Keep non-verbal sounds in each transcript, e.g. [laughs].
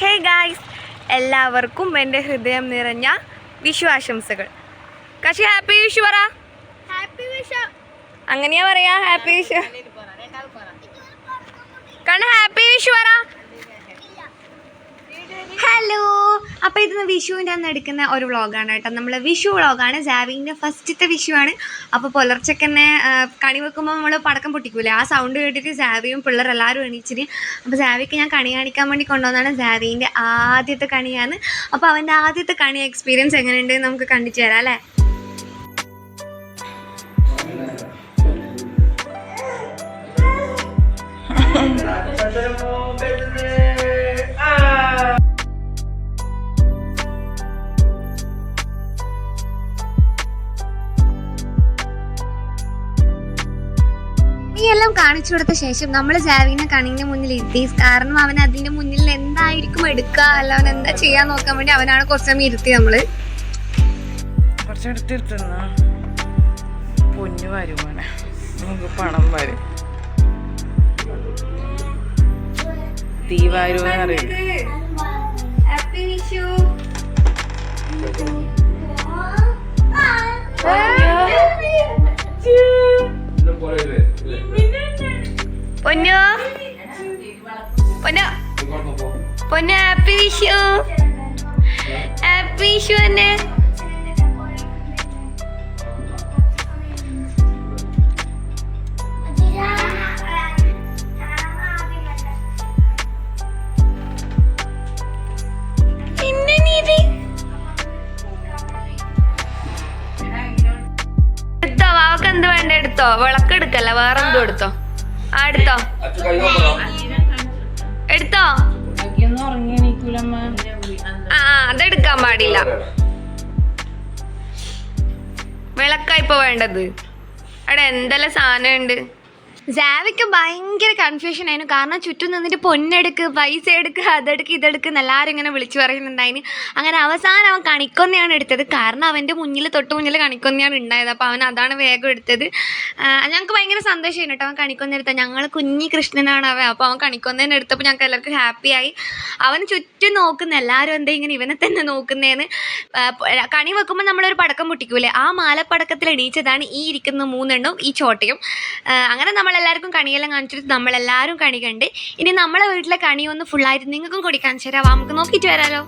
Hey guys എല്ലാവർക്കും എന്റെ ഹൃദയം നിറഞ്ഞ വിഷു ആശംസകൾ കശി ഹാപ്പി വിഷു പറ. ഹാപ്പി വിഷു. അങ്ങനെയാ പറയാ ഹാപ്പി വിഷു. കണ്ണ ഹാപ്പി വിഷു പറ. ഹലോ അപ്പോൾ ഇത് വിഷുവിന്റെ അന്ന് എടുക്കുന്ന ഒരു വ്ളോഗാണ് കേട്ടോ. നമ്മൾ വിഷു വ്ളോഗാണ്. ജാവിന്റെ ഫസ്റ്റത്തെ ആണ് അപ്പോൾ പുലർച്ചയ്ക്ക് തന്നെ കണി വെക്കുമ്പോൾ നമ്മൾ പടക്കം പൊട്ടിക്കൂലേ? ആ സൗണ്ട് കേട്ടിട്ട് ജാവിയും പിള്ളേർ എല്ലാവരും എണീച്ചിട്ട് അപ്പോൾ ജാവിക്ക് ഞാൻ കണി കാണിക്കാൻ വേണ്ടി കൊണ്ടുവന്നാണ് ജാവിന്റെ ആദ്യത്തെ കണിയാണ്. അപ്പോൾ അവന്റെ ആദ്യത്തെ കണി എക്സ്പീരിയൻസ് എങ്ങനെയുണ്ട് എന്ന് നമുക്ക് കണ്ടിട്ട് തരാം അല്ലേ? [laughs] ഈ എല്ലാം കാണിച്ചു കൊടുത്ത ശേഷം നമ്മൾ ജാവിനെ കണിന്റെ മുന്നിൽ ഇരുത്തി കാരണം അവൻ അതിന്റെ മുന്നിൽ എന്തായിരിക്കും എടുക്കുക അല്ല അവൻ എന്താ ചെയ്യാൻ നോക്കാൻ വേണ്ടി അവനാണ് കുറച്ച് സമയം ഇരുത്തി നമ്മൾ. കുറച്ചെടുത്തിരുത്തുന്ന പൊന്നു വരുവാണ് നമുക്ക് പണം വരും. തീ വരുമെന്ന് പൊന്നു ഹാപ്പി വിഷു. ഹാപ്പി വിഷു തന്നെ. വേറെന്തോ എന്ത് വേണ്ട എടുത്തോ? വിളക്ക് എടുക്കല്ല? വേറെ എന്തോ എടുത്തോ? ആ എടുത്തോ. എടുത്തോ? ആ അതെടുക്കാൻ പാടില്ല. വിളക്കാ ഇപ്പൊ വേണ്ടത്. അവിടെ എന്തെല്ലാം സാധനം ഉണ്ട് ജാവിക്ക് ഭയങ്കര കൺഫ്യൂഷൻ ആയിരുന്നു. കാരണം ചുറ്റും നിന്നിട്ട് പൊന്നെടുക്ക് പൈസ എടുക്ക് അതെടുക്ക് ഇതെടുക്ക് എല്ലാവരും ഇങ്ങനെ വിളിച്ചു പറയുന്നുണ്ടായിന്. അങ്ങനെ അവസാനം അവൻ കണിക്കൊന്നയാണ് എടുത്തത്. കാരണം അവന്റെ മുന്നിൽ തൊട്ട് മുന്നിൽ കണിക്കൊന്നയാണ് ഉണ്ടായത്. അപ്പോൾ അവൻ അതാണ് വേഗം എടുത്തത്. ഞങ്ങൾക്ക് ഭയങ്കര സന്തോഷമായിരുന്നു കേട്ടോ അവൻ കണിക്കൊന്ന എടുത്തത്. ഞങ്ങൾ കുഞ്ഞി കൃഷ്ണനാണ് അവൻ. അപ്പോൾ അവൻ കണിക്കൊന്നേനെ എടുത്തപ്പോൾ ഞങ്ങൾക്ക് എല്ലാവർക്കും ഹാപ്പിയായി അവൻ ചുറ്റും നോക്കുന്ന എല്ലാവരും എന്താ ഇങ്ങനെ ഇവനെ തന്നെ നോക്കുന്നതെന്ന് കണി വെക്കുമ്പോൾ നമ്മളൊരു പടക്കം പൊട്ടിക്കൂലേ? ആ മാലപ്പടക്കത്തിൽ എണീച്ചതാണ് ഈ ഇരിക്കുന്ന മൂന്നെണ്ണവും ഈ ചോട്ടയും. അങ്ങനെ അങ്ങനെ നമ്മളെല്ലാവർക്കും കണിയെല്ലാം കാണിച്ചിട്ട് നമ്മളെല്ലാവരും കണി കണ്ട്. ഇനി നമ്മളെ വീട്ടിലെ കണി ഒന്ന് ഫുള്ളായിട്ട് നിങ്ങൾക്കും കൂടി കാണിച്ചു തരാം. നമുക്ക് നോക്കിയിട്ട് വരാലോ.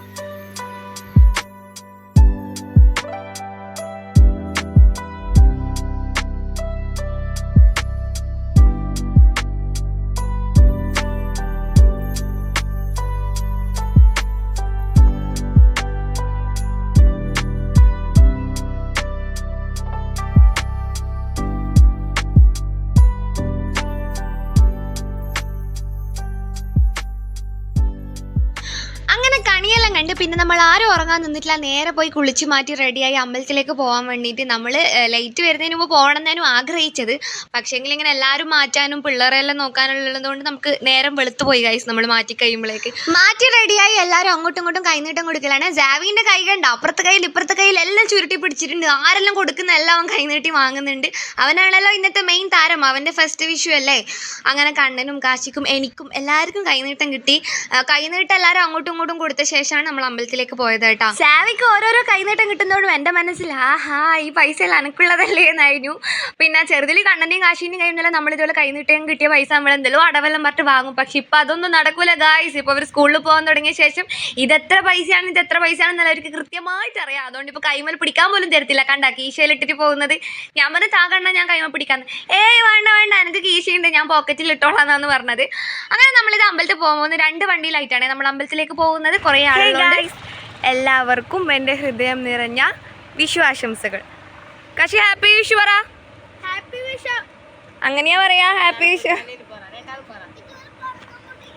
കണിയെല്ലാം കണ്ട് പിന്നെ നമ്മൾ ആരും ഉറങ്ങാൻ നിന്നിട്ടില്ല. നേരെ പോയി കുളിച്ച് മാറ്റി റെഡിയായി അമ്പലത്തിലേക്ക് പോകാൻ വേണ്ടിയിട്ട് നമ്മൾ ലൈറ്റ് വരുന്നതിന് മുമ്പ് പോകണമെന്നതിനും ആഗ്രഹിച്ചത്. പക്ഷേങ്കിൽ ഇങ്ങനെ എല്ലാവരും മാറ്റാനും പിള്ളേരെല്ലാം നോക്കാനുള്ളത് കൊണ്ട് നമുക്ക് നേരം വെളുത്ത് പോയി കൈസ് നമ്മൾ മാറ്റി കഴിയുമ്പോഴേക്ക്. മാറ്റി റെഡിയായി എല്ലാവരും അങ്ങോട്ടും ഇങ്ങോട്ടും കൈനീട്ടം കൊടുക്കലാണ്. ജാവിന്റെ കൈ കണ്ട? അപ്പുറത്തെ കയ്യിൽ ഇപ്പുറത്തെ കയ്യിൽ എല്ലാം ചുരുട്ടി പിടിച്ചിട്ടുണ്ട്. ആരെല്ലാം കൊടുക്കുന്ന എല്ലാം അവൻ കൈനീട്ടി വാങ്ങുന്നുണ്ട്. അവനാണല്ലോ ഇന്നത്തെ മെയിൻ താരം. അവന്റെ ഫസ്റ്റ് വിഷു അല്ലേ? അങ്ങനെ കണ്ണനും കാശിക്കും എനിക്കും എല്ലാവർക്കും കൈനീട്ടം കിട്ടി. കൈനീട്ടം എല്ലാവരും അങ്ങോട്ടും ഇങ്ങോട്ടും കൊടുത്ത ശേഷമാണ് നമ്മൾ അമ്പലത്തിലേക്ക് പോയത് കേട്ടോ. സാവിക്ക് ഓരോരോ കൈനീട്ടം കിട്ടുന്നതോടും എന്റെ മനസ്സിൽ ആഹാ ഈ പൈസ എനക്കുള്ളതല്ലേ എന്നായിരുന്നു. പിന്നെ ചെറുതിൽ കണ്ണന്റെയും കാശിന്റെയും കഴിഞ്ഞാൽ നമ്മൾ ഇതുപോലെ കൈനീട്ടം കിട്ടിയ പൈസ നമ്മൾ എന്തെങ്കിലും അടവെല്ലാം പറഞ്ഞിട്ട് വാങ്ങും. പക്ഷെ ഇപ്പം അതൊന്നും നടക്കൂല ഗായ്സ് ഇപ്പോൾ അവർ സ്കൂളിൽ പോകാൻ തുടങ്ങിയ ശേഷം ഇതെത്ര പൈസയാണ് ഇത് എത്ര പൈസയാണെന്നല്ല അവർക്ക് കൃത്യമായിട്ട് അറിയാം. അതുകൊണ്ട് ഇപ്പോൾ കൈമൽ പിടിക്കാൻ പോലും തരത്തില്ല. കണ്ട കീശയിലിട്ടിട്ട് പോകുന്നത്. ഞാൻ പറഞ്ഞ താ കണ്ട ഞാൻ കൈമ പിടിക്കാന്ന്. ഏയ് വേണ്ട വേണ്ട. എനിക്ക് കീശയുണ്ട്. ഞാൻ പോക്കറ്റിൽ ഇട്ടോളാന്നാന്ന് പറഞ്ഞത്. അങ്ങനെ നമ്മളിത് അമ്പലത്തിൽ പോകുന്നത് രണ്ട് വണ്ടിയിലായിട്ടാണ് നമ്മൾ അമ്പലത്തിലേക്ക് പോകുന്നത്. കുറേ ആളുകളുണ്ട്. എല്ലാവർക്കും എന്റെ ഹൃദയം നിറഞ്ഞ വിഷു ആശംസകൾ കശി ഹാപ്പി വിഷു പറ. ഹാപ്പി വിഷു. അങ്ങനെയാ പറയാ ഹാപ്പി വിഷു.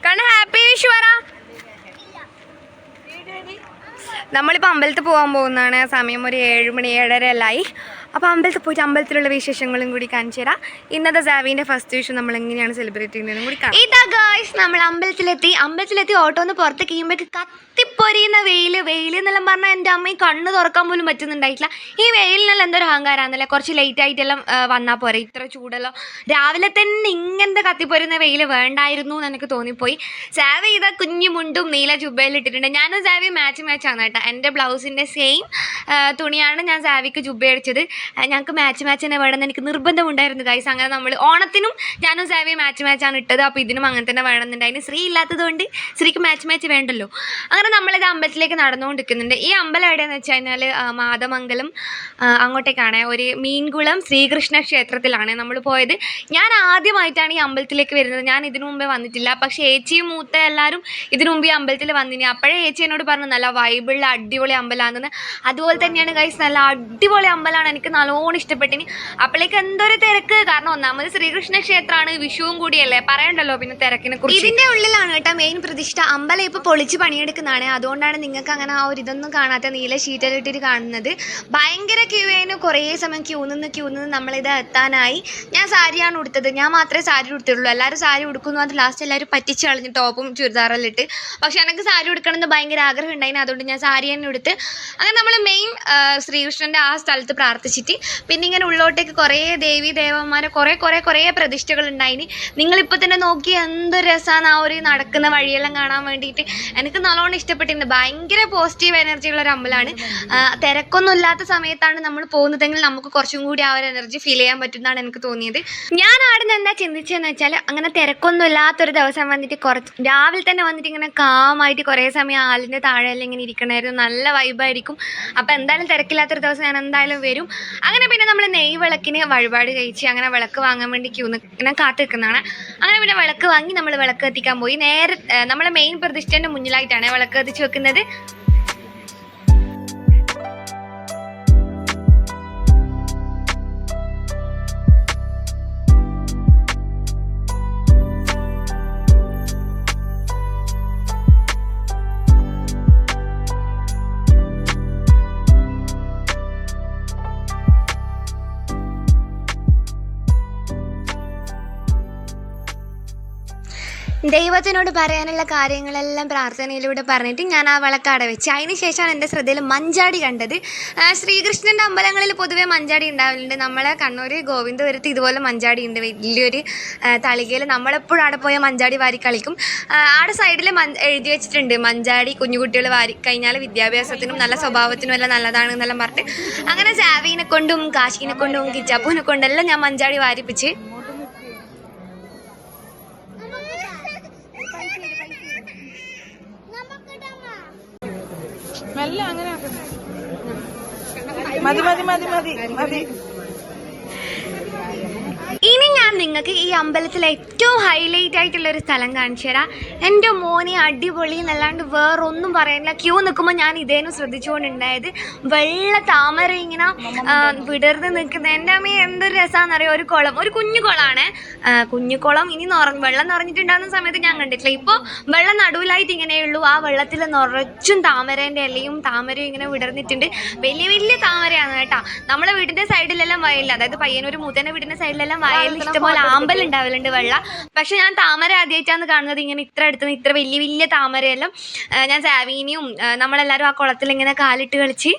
കണ്ണ ഹാപ്പി വിഷു പറ. നമ്മളിപ്പോൾ അമ്പലത്തിൽ പോകാൻ പോകുന്നതാണ്. സമയം ഒരു ഏഴ് മണി ഏഴര എല്ലായി അപ്പോൾ അമ്പലത്തിൽ പോയിട്ട് അമ്പലത്തിലുള്ള വിശേഷങ്ങളും കൂടി കാണിച്ചു തരാം. ഇന്നത്തെ സാവിന്റെ ഫസ്റ്റ് വിഷു നമ്മൾ എങ്ങനെയാണ് സെലിബ്രേറ്റ് ചെയ്യുന്നതെന്നും കൂടി കാണാം. ഇതാ ഗായ്സ് നമ്മൾ അമ്പലത്തിലെത്തി. അമ്പലത്തിലെത്തി ഓട്ടോ ഒന്ന് പുറത്ത് കഴിയുമ്പോഴേക്ക് കത്തിപ്പൊരിയുന്ന വെയിൽ വെയിൽ എന്നെല്ലാം പറഞ്ഞാൽ എന്റെ അമ്മ ഈ കണ്ണ് തുറക്കാൻ പോലും പറ്റുന്നുണ്ടായിട്ടില്ല. ഈ വെയിലിനെല്ലാം എന്തൊരു അഹങ്കാരാന്നല്ലേ? കുറച്ച് ലേറ്റ് ആയിട്ടെല്ലാം വന്നാൽ പോരെ. ഇത്ര ചൂടല്ലോ. രാവിലെ തന്നെ ഇങ്ങനത്തെ കത്തിപ്പൊരുന്ന വെയിൽ വേണ്ടായിരുന്നു എന്ന് എനിക്ക് തോന്നിപ്പോയി. സാവി ഇതാ കുഞ്ഞു മുണ്ടും നീല ജുബയിൽ ഇട്ടിട്ടുണ്ട്. ഞാനും സാവി മാച്ച് മാച്ച് ആണ് കേട്ടോ. എന്റെ ബ്ലൗസിന്റെ സെയിം തുണിയാണ് ഞാൻ സാവിക്ക് ജുബ അടിച്ചത് ഞങ്ങൾക്ക് മാച്ച് മാച്ച് തന്നെ വേണമെന്ന് എനിക്ക് നിർബന്ധമുണ്ടായിരുന്നു ഗൈസ് അങ്ങനെ നമ്മൾ ഓണത്തിനും ഞാനും സേവയും മാച്ച് മാച്ചാണ് ഇട്ടത്. അപ്പോൾ ഇതിനും അങ്ങനെ തന്നെ വേണമെന്നുണ്ടായിരുന്നു. ശ്രീ ഇല്ലാത്തത് കൊണ്ട് ശ്രീക്ക് മാച്ച് മാച്ച് വേണ്ടല്ലോ. അങ്ങനെ നമ്മളിത് അമ്പലത്തിലേക്ക് നടന്നുകൊണ്ടിരിക്കുന്നുണ്ട്. ഈ അമ്പലം എവിടെയെന്ന് വെച്ച് കഴിഞ്ഞാൽ മാതമംഗലം അങ്ങോട്ടേക്കാണ്. ഒരു മീൻകുളം ശ്രീകൃഷ്ണ ക്ഷേത്രത്തിലാണ് നമ്മൾ പോയത്. ഞാൻ ആദ്യമായിട്ടാണ് ഈ അമ്പലത്തിലേക്ക് വരുന്നത്. ഞാൻ ഇതിനു മുമ്പേ വന്നിട്ടില്ല. പക്ഷേ ഏച്ചിയും മൂത്ത എല്ലാവരും ഇതിനു മുമ്പ് ഈ അമ്പലത്തിൽ വന്നിനി. അപ്പോഴേ ഏച്ചി എന്നോട് പറഞ്ഞു നല്ല വൈബിളുള്ള അടിപൊളി അമ്പലമാണെന്ന് അതുപോലെ തന്നെയാണ് ഗൈസ് നല്ല അടിപൊളി അമ്പലമാണ് എനിക്ക് നല്ലോണം ഇഷ്ടപ്പെട്ടിനി അപ്പോഴേക്ക് എന്തൊരു തിരക്ക്? കാരണം ഒന്നാമത് ശ്രീകൃഷ്ണ ക്ഷേത്രമാണ് വിഷുവും കൂടിയല്ലേ? പറയണ്ടല്ലോ പിന്നെ തിരക്കിനെ കുറിച്ച്. ഇതിന്റെ ഉള്ളിലാണ് കേട്ടോ മെയിൻ പ്രതിഷ്ഠ. അമ്പലം ഇപ്പൊ പൊളിച്ച് പണിയെടുക്കുന്നതാണ്. അതുകൊണ്ടാണ് നിങ്ങൾക്ക് അങ്ങനെ ആ ഒരു ഇതൊന്നും കാണാത്ത നീല ഷീറ്റിലിട്ടിട്ട് കാണുന്നത്. ഭയങ്കര ക്യൂ ആയിരുന്നു. കുറേ സമയം ക്യൂ നിന്ന് ക്യൂ നിന്ന് നമ്മളിത് എത്താനായി. ഞാൻ സാരിയാണ് ഉടുത്തത്. ഞാൻ മാത്രമേ സാരി ഉടുത്തുള്ളൂ എല്ലാവരും സാരി ഉടുക്കുന്നു. അത് ലാസ്റ്റ് എല്ലാവരും പറ്റിച്ച് കളഞ്ഞ് ടോപ്പും ചുരിദാറെല്ലാം ഇട്ട്. പക്ഷെ എനിക്ക് സാരി ഉടുക്കണമെന്ന് ഭയങ്കര ആഗ്രഹം ഉണ്ടായിരുന്നു. അതുകൊണ്ട് ഞാൻ സാരി തന്നെ ഉടുത്ത്. അങ്ങനെ നമ്മൾ മെയിൻ ശ്രീകൃഷ്ണന്റെ ആ സ്ഥലത്ത് പ്രാർത്ഥിച്ചിട്ട് പിന്നെ ഇങ്ങനെ ഉള്ളോട്ടേക്ക് കുറേ ദേവി ദേവന്മാരെ കുറേ കുറേ കുറേ പ്രതിഷ്ഠകൾ ഉണ്ടായിനി നിങ്ങളിപ്പോൾ തന്നെ നോക്കി എന്ത് രസമാണ് ആ ഒരു നടക്കുന്ന വഴിയെല്ലാം കാണാൻ വേണ്ടിയിട്ട്. എനിക്ക് നല്ലോണം ഇഷ്ടപ്പെട്ടിരുന്നു. ഭയങ്കര പോസിറ്റീവ് എനർജി ഉള്ള ഒരു അമ്പലമാണ്. തിരക്കൊന്നും ഇല്ലാത്ത സമയത്താണ് നമ്മൾ പോകുന്നതെങ്കിൽ നമുക്ക് കുറച്ചും കൂടി ആ ഒരു എനർജി ഫീൽ ചെയ്യാൻ പറ്റുന്നതാണ് എനിക്ക് തോന്നിയത്. ഞാൻ അവിടെ നിന്ന് എന്താ ചിന്തിച്ചതെന്ന് വെച്ചാൽ അങ്ങനെ തിരക്കൊന്നും ഇല്ലാത്തൊരു ദിവസം വന്നിട്ട് കുറച്ച് രാവിലെ തന്നെ വന്നിട്ട് ഇങ്ങനെ കാമായിട്ട് കുറേ സമയം ആലിന്റെ താഴെയെല്ലാം ഇങ്ങനെ ഇരിക്കണമായിരുന്നു. നല്ല വൈബായിരിക്കും അപ്പോൾ എന്തായാലും തിരക്കില്ലാത്തൊരു ദിവസം ഞാൻ എന്തായാലും വരും. അങ്ങനെ പിന്നെ നമ്മൾ നെയ് വിളക്കിന് വഴിപാട് കഴിച്ച് അങ്ങനെ വിളക്ക് വാങ്ങാൻ വേണ്ടി ക്യൂ ഇങ്ങനെ കാത്തു നിൽക്കുന്നതാണ് അങ്ങനെ പിന്നെ വിളക്ക് വാങ്ങി നമ്മൾ വിളക്ക് കത്തിക്കാൻ പോയി. നേരെ നമ്മളെ മെയിൻ പ്രതിഷ്ഠേന്റെ മുന്നിലായിട്ടാണ് വിളക്ക് കത്തിച്ച് വെക്കുന്നത്. ദൈവത്തിനോട് പറയാനുള്ള കാര്യങ്ങളെല്ലാം പ്രാർത്ഥനയിലൂടെ പറഞ്ഞിട്ട് ഞാൻ ആ വിളക്കാട വെച്ച്. അതിന് ശേഷമാണ് എന്റെ ശ്രദ്ധയിൽ മഞ്ചാടി കണ്ടത്. ശ്രീകൃഷ്ണന്റെ അമ്പലങ്ങളിൽ പൊതുവേ മഞ്ചാടി ഉണ്ടാവലുണ്ട്. നമ്മളെ കണ്ണൂർ ഗോവിന്ദപുരത്ത് ഇതുപോലെ മഞ്ചാടി ഉണ്ട്. വലിയൊരു തളികയിൽ നമ്മളെപ്പോഴും അവിടെ പോയ മഞ്ചാടി വാരി കളിക്കും. ആടെ സൈഡിൽ എഴുതി വെച്ചിട്ടുണ്ട്. മഞ്ചാടി കുഞ്ഞുകുട്ടികൾ വാരി കഴിഞ്ഞാൽ വിദ്യാഭ്യാസത്തിനും നല്ല സ്വഭാവത്തിനും എല്ലാം നല്ലതാണ് എന്നെല്ലാം പറഞ്ഞിട്ട്. അങ്ങനെ ജാവീനെ കൊണ്ടും കാശിനെ കൊണ്ടും കിച്ചാപ്പൂനെ കൊണ്ടെല്ലാം ഞാൻ മഞ്ചാടി വാരിപ്പിച്ച് മെല്ലെ അങ്ങനെ. മതി മതി മതി മതി മതി നിങ്ങൾക്ക് ഈ അമ്പലത്തിലെ ഏറ്റവും ഹൈലൈറ്റ് ആയിട്ടുള്ള ഒരു സ്ഥലം കാണിച്ചു തരാം. എന്റെ മോനെ അടിപൊളി എന്നല്ലാണ്ട് വേറൊന്നും പറയാനില്ല. ക്യൂ നിൽക്കുമ്പോൾ ഞാൻ ഇതേനും ശ്രദ്ധിച്ചുകൊണ്ടുണ്ടായത് വെള്ള താമര ഇങ്ങനെ വിടർന്ന് നിൽക്കുന്നത് എന്റെ അമ്മ എന്തൊരു രസമാണെന്നറിയോ ഒരു കുളം ഒരു കുഞ്ഞു കുളമാണ് കുഞ്ഞു കുളം ഇനി നിറ വെള്ളം നിറഞ്ഞിട്ടുണ്ടാകുന്ന സമയത്ത് ഞാൻ കണ്ടിട്ടില്ല. ഇപ്പോൾ വെള്ളം നടുവിലായിട്ട് ഇങ്ങനെയുള്ളൂ. ആ വെള്ളത്തിൽ നിറച്ചും താമരേന്റെ ഇലയും താമരയും ഇങ്ങനെ വിടർന്നിട്ടുണ്ട്. വലിയ വലിയ താമരയാണ് കേട്ടോ. നമ്മളെ വീടിന്റെ സൈഡിലെല്ലാം വയലില്ല. അതായത് പയ്യനൂർ മൂത്തന്റെ വീടിന്റെ സൈഡിലെല്ലാം വയലിൽ ഇഷ്ടംപോലെ ആമ്പൽ ഉണ്ടാവലുണ്ട് വെള്ള. പക്ഷെ ഞാൻ താമര ആദ്യമായിട്ടാണ് കാണുന്നത്. ഇങ്ങനെ ഇത്ര അടുത്ത് ഇത്ര വലിയ വലിയ താമരയെല്ലാം ഞാൻ സാവീനിയും നമ്മളെല്ലാരും നമ്മളെല്ലാവരും ആ കുളത്തിൽ ഇങ്ങനെ കാലിട്ട് കളിച്ച്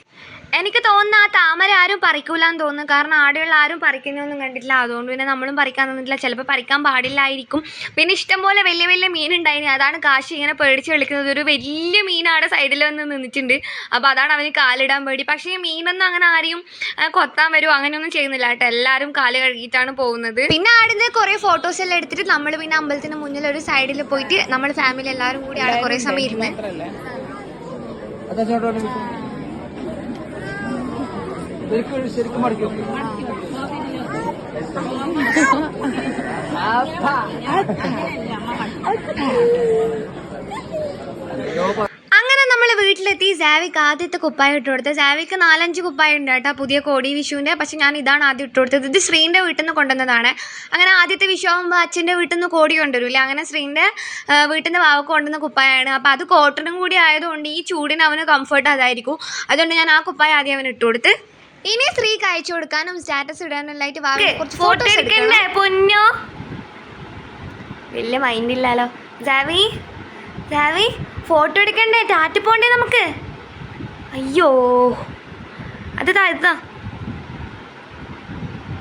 എനിക്ക് തോന്നുന്നു ആ താമര ആരും പറിക്കൂലെന്ന് തോന്നുന്നു. കാരണം ആടെയുള്ള ആരും പറിക്കുന്നൊന്നും കണ്ടിട്ടില്ല. അതുകൊണ്ട് പിന്നെ നമ്മളും പറിക്കാൻ തന്നിട്ടില്ല ചിലപ്പോൾ പറിക്കാൻ പാടില്ലായിരിക്കും. പിന്നെ ഇഷ്ടംപോലെ വലിയ വലിയ മീനുണ്ടായിന്. അതാണ് കാശി ഇങ്ങനെ പേടിച്ച് കളിക്കുന്നത്. ഒരു വലിയ മീൻ അവിടെ സൈഡിൽ വന്ന് നിന്നിട്ടുണ്ട്. അപ്പോൾ അതാണ് അവന് കാലിടാൻ പേടി. പക്ഷേ ഈ മീനൊന്നും അങ്ങനെ ആരെയും കൊത്താൻ വരുമോ അങ്ങനെയൊന്നും ചെയ്യുന്നില്ല കേട്ടോ. എല്ലാവരും കാൽ കഴുകിയിട്ടാണ് പോകുന്നത്. പിന്നെ ആടുന്ന് കുറേ ഫോട്ടോസ് എല്ലാം എടുത്തിട്ട് നമ്മൾ പിന്നെ അമ്പലത്തിന് മുന്നിൽ ഒരു സൈഡിൽ പോയിട്ട് നമ്മൾ ഫാമിലി എല്ലാവരും കൂടി കുറേ സമയം ഇരുന്ന്. മാത്രല്ലേ ശരിക്കും മടക്കി വെക്കും വീട്ടിലെത്തി. സാവിക്ക് ആദ്യത്തെ കുപ്പായ ഇട്ട് കൊടുത്തത്. സാവിക്ക് നാലഞ്ച് കുപ്പായ ഉണ്ട് കേട്ടോ. പുതിയ കോടി വിഷുവിന്റെ പക്ഷെ ഞാൻ ഇതാണ് ആദ്യം ഇട്ട് കൊടുത്തത്. ഇത് ശ്രീന്റെ വീട്ടിൽ നിന്ന് കൊണ്ടുവന്നതാണ്. അങ്ങനെ ആദ്യത്തെ വിഷു ആകുമ്പോൾ അച്ഛന്റെ വീട്ടിൽ നിന്ന് കോടി കൊണ്ടുവരില്ല? അങ്ങനെ ശ്രീന്റെ വീട്ടിൽ നിന്ന് വാവക്ക് കൊണ്ടുവന്ന കുപ്പായാണ്. അപ്പോൾ അത് കോട്ടണും കൂടി ആയതുകൊണ്ട് ഈ ചൂടിന് അവന് കംഫർട്ട് അതായിരിക്കും. അതുകൊണ്ട് ഞാൻ ആ കുപ്പായ ആദ്യം അവന് ഇട്ട് കൊടുത്ത് ഇനി സ്ത്രീക്ക് അയച്ചു കൊടുക്കാനും സ്റ്റാറ്റസ് ഇടാനും ആയിട്ട് കുറച്ച് ഫോട്ടോസ് എടുക്കണ്ടേ പൊന്നോ? വലിയ മൈൻഡില്ലാലോ ജാവി ജാവി ഫോട്ടോ എടുക്കണ്ടേ? ടാറ്റ പോണ്ടേ നമുക്ക്? അയ്യോ. അത് താഴ്ത്താ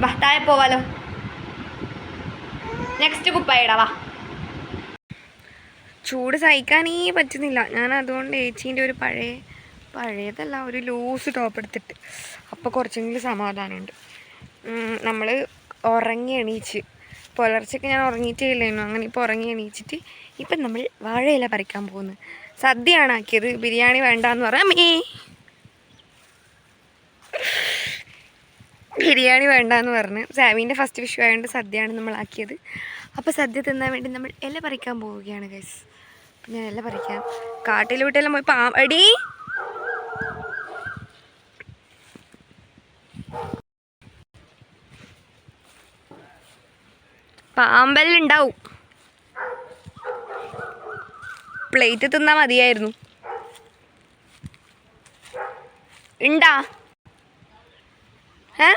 വാ താഴെ പോവാലോ. നെക്സ്റ്റ് കുപ്പായിടാ വാ. ചൂട് സഹിക്കാനേ പറ്റുന്നില്ല. ഞാൻ അതുകൊണ്ട് ഏച്ചീന്റെ ഒരു പഴയ പഴയതല്ല ഒരു ലൂസ് ടോപ്പ് എടുത്തിട്ട്. അപ്പോൾ കുറച്ചെങ്കിലും സമാധാനമുണ്ട്. നമ്മൾ ഉറങ്ങി എണീച്ച്. പുലർച്ചയ്ക്ക് ഞാൻ ഉറങ്ങിയിട്ടേ ഇല്ലായിരുന്നു അങ്ങനെ ഇപ്പോൾ ഉറങ്ങി എണീച്ചിട്ട് ഇപ്പം നമ്മൾ വാഴയില പറിക്കാൻ പോകുന്നു സദ്യയാണ് ആക്കിയത് ബിരിയാണി വേണ്ടാന്ന് പറയാം മേ ബിരിയാണി വേണ്ടാന്ന് പറഞ്ഞ്. സാമീന്റെ ഫസ്റ്റ് വിഷു ആയതുകൊണ്ട് സദ്യയാണ് നമ്മൾ ആക്കിയത്. അപ്പോൾ സദ്യ തിന്നാൻ വേണ്ടി നമ്മൾ ഇല പറിക്കാൻ പോവുകയാണ് ഗൈസ് അപ്പം ഞാൻ ഇല പറിക്കാം. കാട്ടിൽ വീട്ടിലെല്ലാം പോയി പാ പാമ്പെല്ലാം ഉണ്ടാവും പ്ലേറ്റ് തിന്നാ മതിയായിരുന്നു. ഉണ്ടാ ഏ?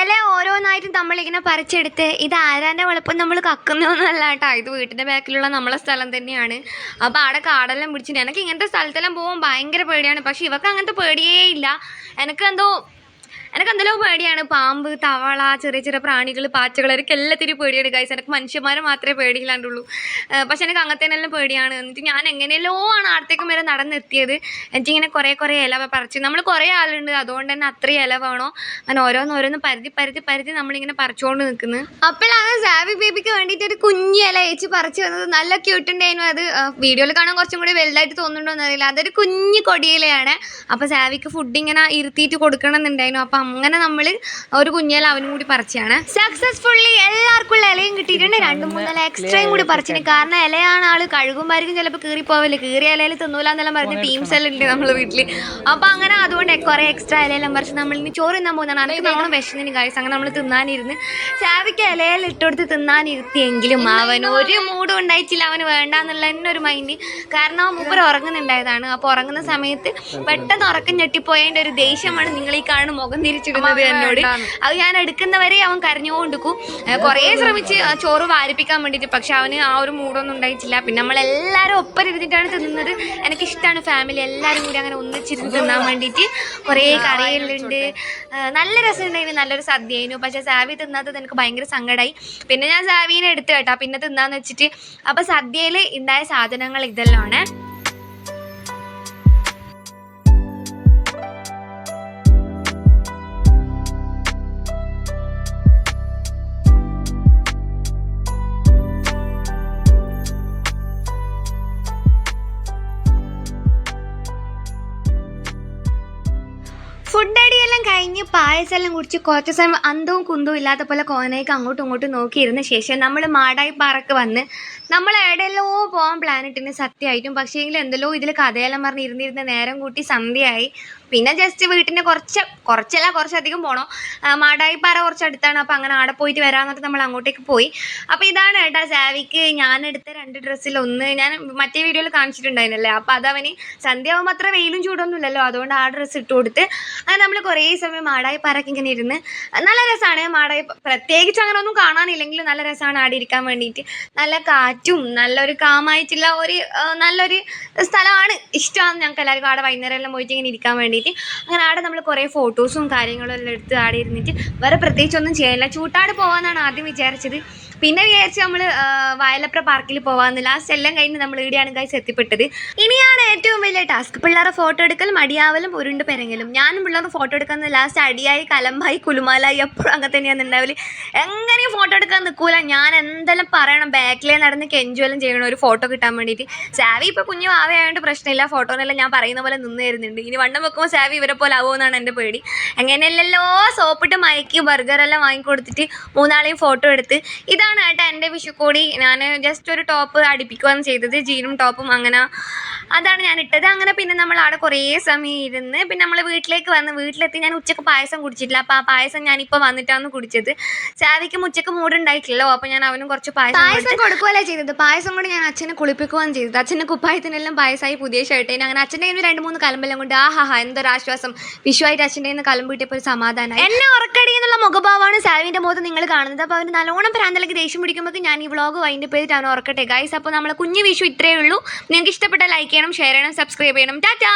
ഇല ഓരോന്നായിട്ടും നമ്മളിങ്ങനെ പറിച്ചെടുത്ത് ഇത് ആരാന്റെ വളപ്പം നമ്മൾ കക്കുന്നൊന്നുമല്ല കേട്ടോ ഇത് വീട്ടിന്റെ ബാക്കിലുള്ള നമ്മളെ സ്ഥലം തന്നെയാണ്. അപ്പോൾ അവിടെ കാടെല്ലാം പിടിച്ചിട്ട് എനിക്ക് ഇങ്ങനത്തെ സ്ഥലത്തെല്ലാം പോകാൻ ഭയങ്കര പേടിയാണ്. പക്ഷെ ഇവക്ക് അങ്ങനത്തെ പേടിയേ ഇല്ല. എനിക്ക് എന്തോ എനിക്ക് എന്തെല്ലോ പേടിയാണ്. പാമ്പ് തവള ചെറിയ ചെറിയ പ്രാണികൾ പാച്ചകൾ എനിക്ക് എല്ലാത്തിനും പേടിയാണ് ഗൈസ് എനിക്ക് മനുഷ്യന്മാരെ മാത്രമേ പേടിയില്ലാണ്ടുള്ളൂ. പക്ഷെ എനിക്ക് അങ്ങനത്തേനെല്ലാം പേടിയാണ്. എന്നിട്ട് ഞാൻ എങ്ങനെയല്ലോ ആണ് അടുത്തേക്കും വരെ നടന്നെത്തിയത് എനിക്കിങ്ങനെ കുറേ കുറേ ഇല പറിച്ച് നമ്മൾ കുറേ ആളുണ്ട്. അതുകൊണ്ട് തന്നെ അത്രയും ഇല വേണോ? അങ്ങനെ ഓരോന്ന് ഓരോന്ന് പരുതി പരുതി പരുതി നമ്മളിങ്ങനെ പറിച്ചുകൊണ്ട് നിൽക്കുന്നത് അപ്പോഴാണ് സാവി ബേബിക്ക് വേണ്ടിയിട്ട് ഒരു കുഞ്ഞി ഇല ഏച്ചി പറിച്ച് വന്നത്. നല്ല ക്യൂട്ടുണ്ടായിരുന്നു അത്. വീഡിയോയിൽ കാണാൻ കുറച്ചും കൂടി വലുതായിട്ട് തോന്നുന്നുണ്ടോ എന്നറിയില്ല അതൊരു കുഞ്ഞു കൊടിയിലയാണ്. അപ്പോൾ സാവിക്ക് ഫുഡ് ഇങ്ങനെ ഇരുത്തിയിട്ട് കൊടുക്കണം എന്നുണ്ടായിരുന്നു അപ്പോൾ അങ്ങനെ നമ്മൾ ഒരു കുഞ്ഞില അവനും കൂടി പറിച്ചാണ് സക്സസ്ഫുള്ളി എല്ലാവർക്കും ഉള്ള ഇലയും കിട്ടിയിട്ടുണ്ട്. രണ്ട് മൂന്നില എക്സ്ട്രയും കൂടി പറിച്ചിന്. കാരണം ഇലയാണ് ആൾ കഴുകുമായിരിക്കും ചിലപ്പോൾ കീറിപ്പോവല്ലേ? കീറിയ ഇലയിൽ തിന്നൂലെന്നെല്ലാം പറഞ്ഞ് ടീംസ് എല്ലാം ഉണ്ട് നമ്മൾ വീട്ടിൽ അപ്പോൾ അങ്ങനെ അതുകൊണ്ട് കുറേ എക്സ്ട്രാ ഇലയെല്ലാം പറിച്ച് നമ്മൾ ഇനി ചോറ് തിന്നാൻ പോകുന്നതാണ്. എനിക്ക് നമ്മളും വിശന്നിന് കാഴ്ച അങ്ങനെ നമ്മൾ തിന്നാനിരുന്ന്. ചാവിക്ക് ഇലയിൽ ഇട്ടുകൊടുത്ത് തിന്നാനിരുത്തിയെങ്കിലും അവൻ ഒരു മൂഡും ഉണ്ടായിട്ടില്ല. അവന് വേണ്ടാന്നുള്ള തന്നെ ഒരു മൈൻഡ് കാരണം അവൻ മൂപ്പർ ഉറങ്ങുന്നുണ്ടായതാണ്. അപ്പോൾ ഉറങ്ങുന്ന സമയത്ത് പെട്ടെന്ന് ഉറക്കം ഞെട്ടിപ്പോയതിന്റെ ഒരു ദേഷ്യമാണ് നിങ്ങൾ ഈ കാണുന്ന മുഖം തിരിച്ചിടുന്നത് എന്നോട്. അത് ഞാൻ എടുക്കുന്നവരെ അവൻ കരഞ്ഞുകൊണ്ടിരിക്കും. കുറേ ശ്രമിച്ച് ചോറ് വാരിപ്പിക്കാൻ വേണ്ടിട്ട് പക്ഷെ അവന് ആ ഒരു മൂടൊന്നും ഉണ്ടായിട്ടില്ല. പിന്നെ നമ്മളെല്ലാവരും ഒപ്പം ഇരുന്നിട്ടാണ് തിന്നുന്നത്. എനിക്കിഷ്ടമാണ് ഫാമിലി. എല്ലാവരും കൂടി അങ്ങനെ ഒന്നിച്ചിരുന്ന് തിന്നാൻ വേണ്ടിട്ട് കുറേ കറികളുണ്ട്. നല്ല രസമുണ്ടായിരുന്നു. നല്ലൊരു സദ്യയായിരുന്നു. പക്ഷെ സാവി തിന്നാത്തത് എനിക്ക് ഭയങ്കര സങ്കടമായി പിന്നെ ഞാൻ സാവീനെ എടുത്തു കേട്ടോ. പിന്നെ തിന്നാന്ന് വെച്ചിട്ട്. അപ്പോൾ സദ്യയിൽ ഉണ്ടായ സാധനങ്ങൾ ഇതെല്ലാമാണ്. കഴിഞ്ഞ് എല്ലാം കുടിച്ച് കുറച്ച് സമയം അന്തവും കുന്തവും ഇല്ലാത്ത പോലെ കോനയ്ക്ക് അങ്ങോട്ടും ഇങ്ങോട്ടും നോക്കിയിരുന്ന ശേഷം നമ്മൾ മാടായി പാറക്ക് വന്ന് നമ്മൾ എവിടെയല്ലോ പോകാൻ പ്ലാനിട്ടിന് സത്യമായിട്ടും. സത്യമായിട്ടും പക്ഷേങ്കിൽ എന്തെല്ലോ ഇതിൽ കഥയെല്ലാം പറഞ്ഞ് ഇരുന്നിരുന്ന നേരം കൂട്ടി സന്ധ്യയായി. പിന്നെ ജസ്റ്റ് വീട്ടിന്റെ കുറച്ച് കുറച്ചല്ല കുറച്ചധികം പോകണം മാടായിപ്പാറ കുറച്ച് അടുത്താണ് അപ്പോൾ അങ്ങനെ ആടെ പോയിട്ട് വരാമെന്നിട്ട് നമ്മൾ അങ്ങോട്ടേക്ക് പോയി. അപ്പോൾ ഇതാണ് കേട്ടോ സാവിക്ക് ഞാൻ എടുത്ത രണ്ട് ഡ്രസ്സിൽ ഒന്ന് ഞാൻ മറ്റേ വീഡിയോയിൽ കാണിച്ചിട്ടുണ്ടായിരുന്നല്ലേ? അപ്പോൾ അതവന് സന്ധ്യ ആകുമ്പോൾ അത്ര വെയിലും ചൂടൊന്നും ഇല്ലല്ലോ അതുകൊണ്ട് ആ ഡ്രസ്സ് ഇട്ട് കൊടുത്ത് അത് നമ്മൾ കുറേ സമയം മാടായിപ്പാറൊക്കെ ഇങ്ങനെ ഇരുന്ന് നല്ല രസമാണ് മാടായി പ്രത്യേകിച്ച് അങ്ങനെ ഒന്നും കാണാനില്ലെങ്കിലും നല്ല രസമാണ് ആടെ ഇരിക്കാൻ വേണ്ടിയിട്ട്. നല്ല കാറ്റും നല്ലൊരു കാമായിട്ടുള്ള ഒരു നല്ലൊരു സ്ഥലമാണ് ഇഷ്ടമാണ് ഞങ്ങൾക്ക് എല്ലാവർക്കും ആടെ വൈകുന്നേരം എല്ലാം പോയിട്ട് ഇങ്ങനെ ഇരിക്കാൻ വേണ്ടിയിട്ട് അങ്ങനെ ആടെ നമ്മൾ കുറേ ഫോട്ടോസും കാര്യങ്ങളും എല്ലാം എടുത്ത് ആടെ ഇരുന്നിട്ട് വേറെ പ്രത്യേകിച്ചൊന്നും ചെയ്യാനില്ല. ചൂട്ടാട് പോകാമെന്നാണ് ആദ്യം വിചാരിച്ചത്. പിന്നെ വിചാരിച്ച് നമ്മൾ വയലപ്ര പാർക്കിൽ പോവാന്ന്. ലാസ്റ്റ് എല്ലാം കഴിഞ്ഞ് നമ്മൾ ഇവിടെയാണ് കഴിച്ച് എത്തിപ്പെട്ടത്. ഇനിയാണ് ഏറ്റവും വലിയ ടാസ്ക് പിള്ളേരെ ഫോട്ടോ എടുക്കൽ മടിയാവലും ഉരുണ്ട് പെരങ്ങലും. ഞാനും പിള്ളേർ ഫോട്ടോ എടുക്കുന്നത് ലാസ്റ്റ് അടിയായി കലമ്പായി കുലുമാലായി എപ്പോഴും അങ്ങനെ തന്നെയാണ് ഉണ്ടാവൽ എങ്ങനെയും ഫോട്ടോ എടുക്കാൻ നിൽക്കൂല ഞാൻ എന്തെല്ലാം പറയണം? ബാക്കിലേ നടന്ന് കെഞ്ചുവെല്ലാം ചെയ്യണം. ഒരു ഫോട്ടോ കിട്ടാൻ വേണ്ടിയിട്ട് സാവി ഇപ്പോൾ കുഞ്ഞു ആവയായതുകൊണ്ട് പ്രശ്നമില്ല. ഫോട്ടോനെല്ലാം ഞാൻ പറയുന്ന പോലെ നിന്ന് തരുന്നുണ്ട്. ഇനി വണ്ണം വെക്കുമ്പോൾ സാവി ഇവരെ പോലെ ആവുമെന്നാണ് എന്റെ പേടി. എങ്ങനെയല്ലല്ലോ സോപ്പിട്ട് മയക്കി ബർഗറെല്ലാം വാങ്ങിക്കൊടുത്തിട്ട് മൂന്നാളെയും ഫോട്ടോ എടുത്ത്. ഇതാണ് ഇതാണ് കേട്ടോ എന്റെ വിഷുക്കോടി. ഞാൻ ജസ്റ്റ് ഒരു ടോപ്പ് അടിപ്പിക്കുകയാണ് ചെയ്തത്. ജീനും ടോപ്പും അങ്ങനെ അതാണ് ഞാൻ ഇട്ടത്. അങ്ങനെ പിന്നെ നമ്മൾ അവിടെ കുറേ സമയം ഇരുന്ന് പിന്നെ നമ്മൾ വീട്ടിലേക്ക് വന്ന് വീട്ടിലെത്തി ഞാൻ ഉച്ചയ്ക്ക് പായസം കുടിച്ചിട്ടില്ല. അപ്പോൾ ആ പായസം ഞാനിപ്പോൾ വന്നിട്ടാണ് കുടിച്ചത്. ചാവിക്കും ഉച്ചയ്ക്ക് മൂടുണ്ടായിട്ടില്ലല്ലോ. അപ്പോൾ ഞാൻ അവനും കുറച്ച് പായസം പായസം കൊടുക്കുകയല്ലേ ചെയ്തത്? പായസം കൊണ്ട് ഞാൻ അച്ഛനെ കുളിപ്പിക്കുകയാണ് ചെയ്തത്. അച്ഛന്റെ കുപ്പായത്തിനെല്ലാം പായസമായി പുതിയ ഷർട്ടേന് അങ്ങനെ അച്ഛന്റെ കയ്യിൽ രണ്ട് മൂന്ന് കലമ്പെല്ലാം കൊണ്ട് ആഹാ ഹാ എന്തൊരാശ്വാസം. വിഷുവായിട്ട് അച്ഛന്റെ കയ്യിൽ നിന്ന് കലമ്പ് കിട്ടിയപ്പോൾ ഒരു സമാധാനമായി. എന്നെ ഉറക്കടി എന്നുള്ള മുഖഭാവമാണ് സാവിന്റെ മുഖത്ത് നിങ്ങൾ കാണുന്നത്. അപ്പോൾ അവന് നല്ലോണം പ്രാന്തലേക്ക് ദേഷ്യം പിടിക്കുമ്പോൾ ഞാൻ ഈ വ്ളോഗ് വൈൻഡ് ചെയ്തിട്ടാണ് ഓർക്കട്ടെ ഗൈസ് അപ്പോൾ നമ്മളെ കുഞ്ഞു വിഷു ഇത്രയേ ഉള്ളൂ. നിങ്ങൾക്ക് ഇഷ്ടപ്പെട്ട ലൈക്ക് ചെയ്യണം ഷെയർ ചെയ്യണം സബ്സ്ക്രൈബ് ചെയ്യണം. ടാറ്റാ!